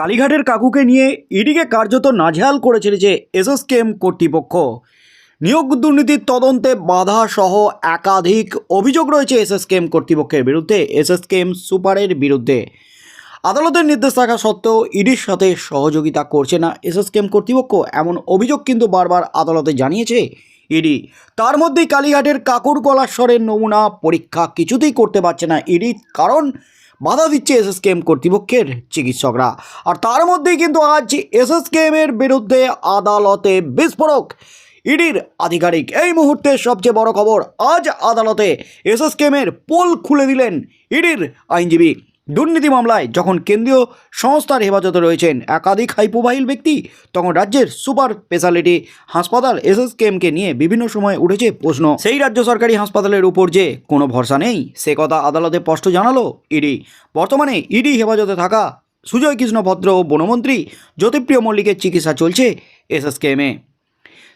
কালীঘাটের কাকুকে নিয়ে ইডিকে কার্যত নাজেহাল করে ছেড়েছে এসএসকেএম কর্তৃপক্ষ। নিয়োগ দুর্নীতির তদন্তে বাধা সহ একাধিক অভিযোগ রয়েছে এসএসকেএম কর্তৃপক্ষের বিরুদ্ধে, এসএসকেএম সুপারের বিরুদ্ধে। আদালতের নির্দেশ থাকা সত্ত্বেও ইডির সাথে সহযোগিতা করছে না এসএসকেএম কর্তৃপক্ষ। এমন অভিযোগ কিন্তু বারবার আদালতে জানিয়েছে ইডি। তার মধ্যেই কালীঘাটের কাকুর গলাস্বরের নমুনা পরীক্ষা কিছুতেই করতে পারছে না ইডি। কারণ বাধা দিচ্ছে এসএসকেএম কর্তৃপক্ষের চিকিৎসকরা। আর তার মধ্যেই কিন্তু আজ এস এসএসকেএমের বিরুদ্ধে আদালতে বিস্ফোরক। ইডির আধিকারিক, এই মুহূর্তে সবচেয়ে বড় খবর, আজ আদালতে এসএসকেএমের পোল খুলে দিলেন ইডির আইনজীবী। দুর্নীতি মামলায় যখন কেন্দ্রীয় সংস্থার হেফাজতে রয়েছেন একাধিক হাইপোবাহিল ব্যক্তি, তখন রাজ্যের সুপার স্পেশালিটি হাসপাতাল এসএসকেএমকে নিয়ে বিভিন্ন সময় উঠেছে প্রশ্ন। সেই রাজ্য সরকারি হাসপাতালের উপর যে কোনো ভরসা নেই, সে কথা আদালতে স্পষ্ট জানালো ইডি। বর্তমানে ইডি হেফাজতে থাকা সুজয় কৃষ্ণ ভদ্র ও বনমন্ত্রী জ্যোতিপ্রিয় মল্লিকের চিকিৎসা চলছে এসএসকেএমে।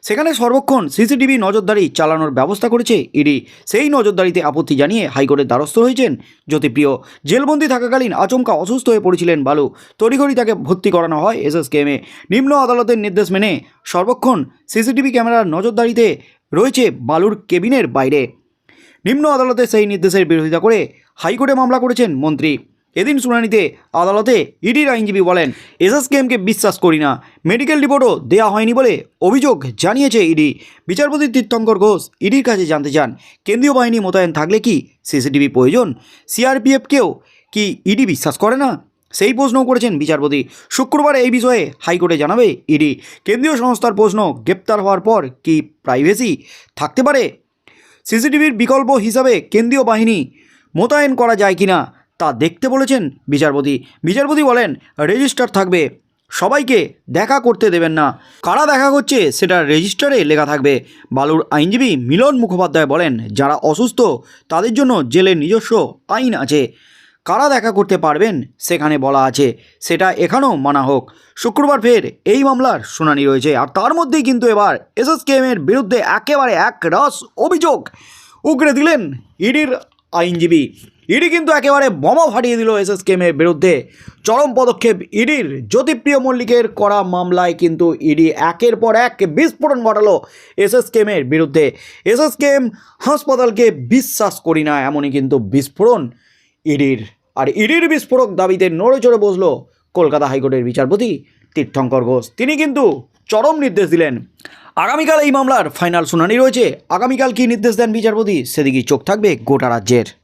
সেখানে সর্বক্ষণ সিসিটিভি নজরদারি চালানোর ব্যবস্থা করেছে ইডি। সেই নজরদারিতে আপত্তি জানিয়ে হাইকোর্টের দ্বারস্থ হয়েছেন জ্যোতিপ্রিয়। জেলবন্দি থাকাকালীন আচমকা অসুস্থ হয়ে পড়েছিলেন বালু। তড়িঘড়ি তাকে ভর্তি করানো হয় এসএসকেএমে নিম্ন আদালতের নির্দেশ মেনে সর্বক্ষণ সিসিটিভি ক্যামেরার নজরদারিতে রয়েছে বালুর কেবিনের বাইরে। নিম্ন আদালতে সেই নির্দেশের বিরোধিতা করে হাইকোর্টে মামলা করেছেন মন্ত্রী। এদিন শুনানিতে আদালতে ইডির আইনজীবী বলেন, এসএসকেএমকে বিশ্বাস করি না। মেডিকেল রিপোর্টও দেওয়া হয়নি বলে অভিযোগ জানিয়েছে ইডি। বিচারপতি তীর্থঙ্কর ঘোষ ইডির কাছে জানতে চান, কেন্দ্রীয় বাহিনী মোতায়েন থাকলে কি সিসিটিভি প্রয়োজন? সিআরপিএফকেও কি ইডি বিশ্বাস করে না? সেই প্রশ্নও করেছেন বিচারপতি। শুক্রবার এই বিষয়ে হাইকোর্টে জানাবে ইডি। কেন্দ্রীয় সংস্থার প্রশ্ন, গ্রেপ্তার হওয়ার পর কি প্রাইভেসি থাকতে পারে? সিসিটিভির বিকল্প হিসাবে কেন্দ্রীয় বাহিনী মোতায়েন করা যায় কিনা? তা দেখতে বলেছেন বিচারপতি। বিচারপতি বলেন, রেজিস্টার থাকবে। সবাইকে দেখা করতে দেবেন না। কারা দেখা করছে সেটা রেজিস্টারে লেখা থাকবে। বালুর আইনজীবী মিলন মুখোপাধ্যায় বলেন, যারা অসুস্থ, তাদের জন্য জেলের নিজস্ব আইন আছে। কারা দেখা করতে পারবেন সেখানে বলা আছে। সেটা এখানেও মানা হোক। শুক্রবার ফের এই মামলার শুনানি রয়েছে। আর তার মধ্যেই কিন্তু এবার এসএসকেএমের বিরুদ্ধে একেবারে এক রস অভিযোগ উগরে দিলেন ইডির আইনজীবী। ইডি কিন্তু একেবারে বোমা ফাটিয়ে দিল এস এসএসকেএমের বিরুদ্ধে। চরম পদক্ষেপ ইডির। জ্যোতিপ্রিয় মল্লিকের করা মামলায় কিন্তু ইডি একের পর এক বিস্ফোরণ ঘটালো এসএসকেএমের বিরুদ্ধে। এসএসকেএম হাসপাতালকে বিশ্বাস করি না, এমনই কিন্তু বিস্ফোরণ ইডির। আর ইডির বিস্ফোরক দাবিতে নড়ে চড়ে বসল কলকাতা হাইকোর্টের বিচারপতি তীর্থঙ্কর ঘোষ। তিনি কিন্তু চরম নির্দেশ দিলেন। আগামীকাল এই মামলার ফাইনাল শুনানি রয়েছে। আগামীকাল কী নির্দেশ দেন বিচারপতি? সেদিকেই চোখ থাকবে গোটা রাজ্যের।